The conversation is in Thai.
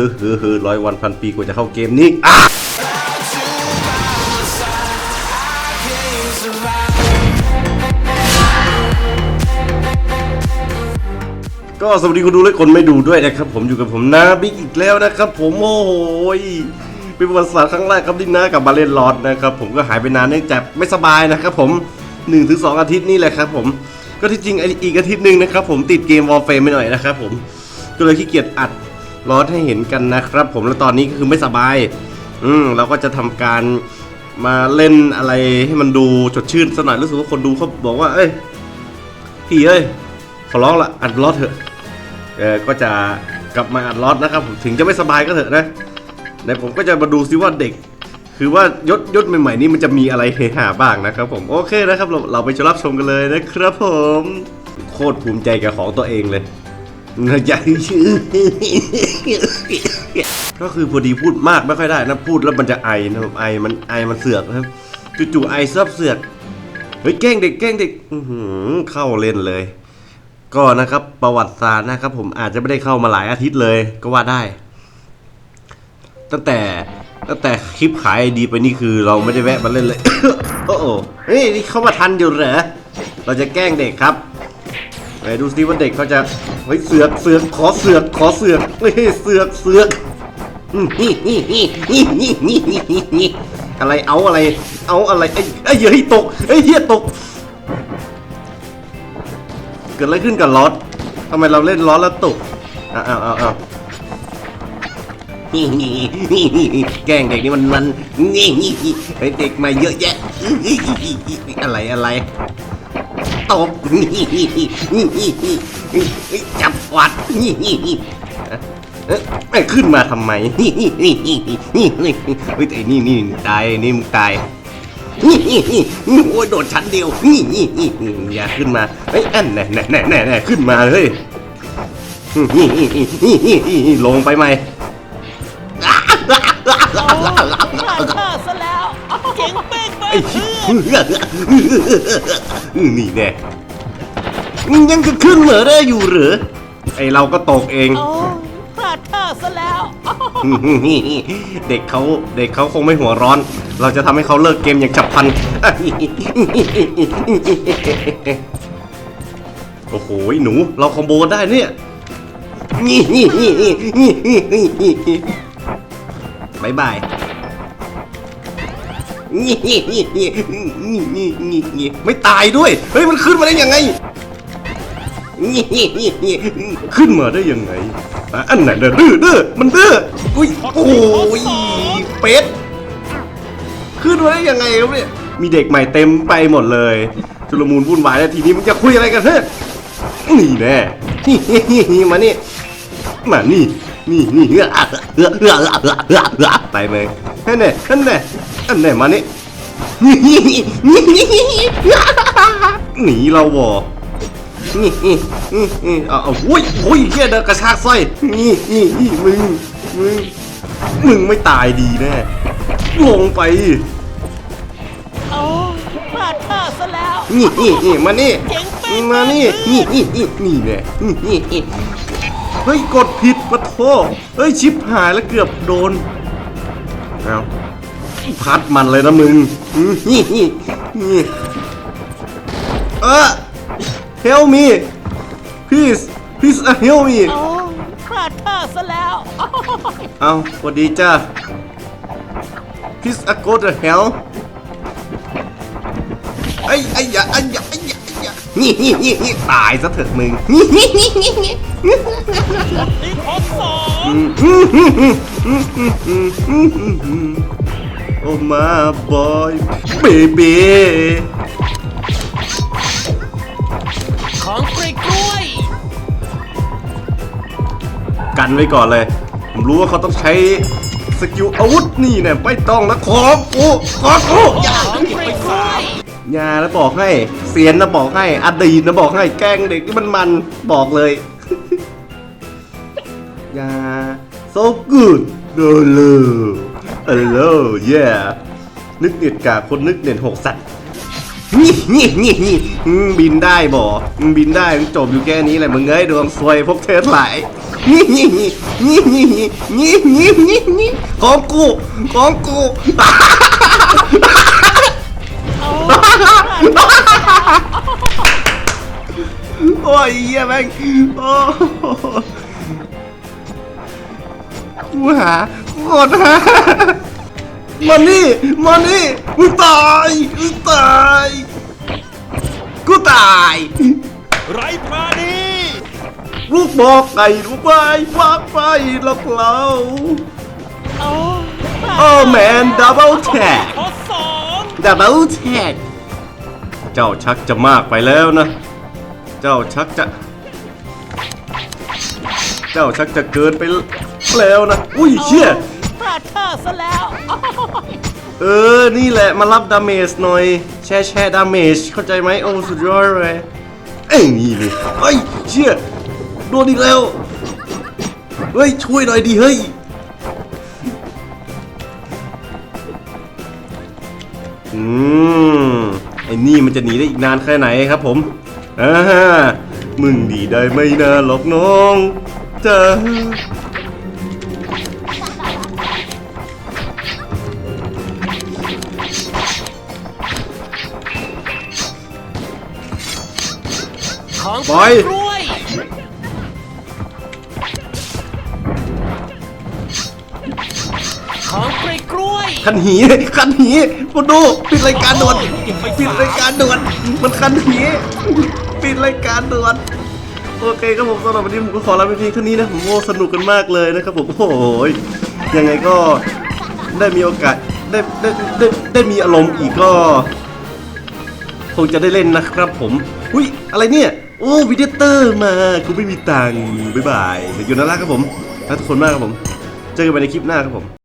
เฮ้อเฮ้อเฮ้อร้อยวันพันปีกว่าจะเข้าเกมนี้อะก็สวัสดีคุณดูและคนไม่ดูด้วยนะครับ ผมอยู่กับผมนะบิ๊กอีกแล้วนะครับ ผมโอ้โหเป็นประวัติศาสตร์ครั้งแรกครับที่น้ากลับมาเล่นลอดนะครับผมก็หายไปนานเนื่องจากไม่สบายนะครับผม1นถึงสอาทิตย์นี่แหละครับผมก็ที่จริงอีกอาทิตย์หนึ่งนะครับผมติดเกมวอลเฟรมไปหน่อยนะครับผมก็เลยขี้เกียจอัด ลอให้เห็นกันนะครับ ผมแล้วตอนนี้ก็คือไม่สบาย อืมเราก็จะทำการมาเล่นอะไรให้มันดูสดชื่นสักหน่อยรู้สึกว่าคนดูเขาบอกว่า เอ้ยพี่เอ้ยขอร้องละอัดลอดเถอะเออก็จะกลับมาอัดลอตนะครับผมถึงจะไม่สบายก็เถอะนะในผมก็จะมาดูซิว่าเด็ก คือว่ายศยศใหม่ๆนี่มันจะมีอะไรเฮฮาบ้างนะครับผมโอเคนะครับเราเราไปชมรับชมกันเลยนะครับผม โคตรภูมิใจกับของตัวเองเลย อย่ชื่อ ก็คือพอดีพูดมากไม่ค่อยได้นะพูดแล้วมันจะไอนะครับไอมันไอมันเสือกนะครับจู่ๆไอซับเสือกเฮ้ยแกล้งเด็กแกล้งเด็กเข้าเล่นเลย ก็นะครับประวัติศาสตร์นะครับ ผมอาจจะไม่ได้เข้ามาหลายอาทิตย์เลยก็ว่าได้ ตั้งแต่ตั้งแต่คลิปขายดีไปนี่คือเราไม่ได้แวะมาเล่นเลย โอ้โหเฮ้ยนี่เข้ามาทันอยู่เหรอเราจะแกล้งเด็กครับ ไหนดูซิว่าเด็กเขาจะเฮ้ยเสือกเสือกขอเสือกขอเสือกเฮ้ยเสือกเสือกอะไรเอาอะไร เอาอะไรไอ้ไอ้เหี้ยตกไอ้เหี้ยตก เกิดอะไรขึ้นกับลอทำไมเราเล่นลอแล้วตกอ้าวอ้าวอ้าวอ้าแกล้งเด็กนี่มันมันนี่ไอเด็กมาเยอะแยะอะไรอะไร ตบจับวัดเอ้ขึ้นมาทำไมเฮ้ยแต่นี่นี่ตายนี่มึงตายโอ้ยโดดชั้นเดียวอย่าขึ้นมาเฮ้แอนแน่แน่แน่แน่แน่ขึ้นมาเฮ้ยลงไปไหมพลาดท่าซะแล้วเก่งเป้ง ไปไอ้เพื่อนนี่แน่ยังจะขึ้นเหรอได้อยู่เหรอไอเราก็ตกเองโอ้พลาดท่าซะแล้ว เด็กเขาเด็กเขาคงไม่หัวร้อน เราจะทำให้เขาเลิกเกมอย่างฉับพลันโอ้โหหนูเราคอมโบได้เนี่ยบายบาย ไม่ตายด้วย เฮ้ย มันขึ้นมาได้ยังไงขึ้นมาได้ยังไงอะอันไหนเด้อดื้อดื้อมันดื้ออุ้ยโอ้ยเป็ด ขึ้นมาได้ยังไงครับเนี่ย มีเด็กใหม่เต็มไปหมดเลย ชุลมุนวุ่นวายแล้วทีนี้มึงจะคุยอะไรกันเฮ้ยนี่แน่มานี่ มานี่นี่นี่เฮ้อเฮ้อเฮ้อเฮ้อเออไปเลยนั่นแน่นั่นแน่ นั่นแน่มาเนี่หนีเราบ่นี่นี่นี่นี่เอาเอาโอ้ยโอ้ยเฮียเดินกระชากสร้อยนี่นี่นี่มึงมึงมึงไม่ตายดีแน่ลงไปโอ้พลาดท่าซะแล้วนี่นี่นี่มานี่มานี่นี่นี่นี่นี่แน่นี่นี่นี่เฮ้ยกดผิดปะโทเฮ้ยชิปหายแล้วเกือบโดนเอา พัดมันเลยนะมึงนี่นี่นี่เออ help me please please uh, help me โอ้พลาดท่าซะแล้วเอาสวัสดีจ้า please uh, go to hell ไอ้ไอ้ยาไอ้ยาไอ้ยาไอ้ยานี่นี่นี่นี่ตายซะเถิดมึงนี่ขอสอง โอ้มาบอยเบบีของปรีกล้วยกันไว้ก่อนเลย ผมรู้ว่าเขาต้องใช้สกิลอาวุธนี่เนี่ยไม่ต้องนะขอกูขอกูอย่าของปรีกล้วยอย่านะบอกให้ เสียนนะบอกให้ อดีตนะบอกให้แกล้งเด็กที่มันมันบอกเลยอย่า so good เดล เอล yeah นึกเน็ตกาคนนึกเน็ตหกสัตว์นี่นี่นี่นี่บินได้บ่มึงบินได้มึงจบอยู่แค่นี้แหละมึงเอ้ยดวงซวยพวกเธอหลายนี่นี่นี่นี่นี่นี่นี่นี่ของกูของกูโอ้ยเหี้ยแม่งโอ้ กูหาโคตรหามานี่มานี่กูตายกูตายกูตายไรปราณีลูกบอกไก่ลูกไปฟักไปหลอกเราโอ้โอ้แมนดับเบิลแท็กข้อสองดับเบิลแท็กเจ้าชักจะมากไปแล้วนะ เจ้าชักจะ เจ้าชักจะเกินไป แล้วนะ อุ้ยเชี่ยพลาดท่าซะแล้ว เออ นี่แหละ มารับดาเมจหน่อย แช่แช่ดาเมจ เข้าใจไหมโอ้สุดยอดเลย เอ้ยนี่เลยเฮ้ยเชี่ยโดนอีกแล้ว เฮ้ย ช่วยหน่อยดิเฮ้ย อืม ไอ้นี่มันจะหนีได้อีกนานแค่ไหนครับผมอ่ามึงดีได้ไม่นานหรอกน้องจ้า ของปล่อย กล้วย ของกล้วยกล้วยคันหีคันหีคุณดูปิดรายการด่วนปิดรายการด่วนมันคันหีปิดรายการด่วนโอเคครับผมสำหรับวันนี้ผมก็ขอลาไปเพียงเท่านี้นะผมโอ้สนุกกันมากเลยนะครับผมโอ้โหยังไงก็ได้มีโอกาสได้ได้ได้ได้มีอารมณ์อีกก็ คงจะได้เล่นนะครับผม อุ้ยอะไรเนี่ย โอ้วิดเตอร์มากูไม่มีตังค์บ๊ายบายเดี๋ยวอยู่นั่นละครับผมรักทุกคนมากครับผม เจอกันใหม่ในคลิปหน้าครับผม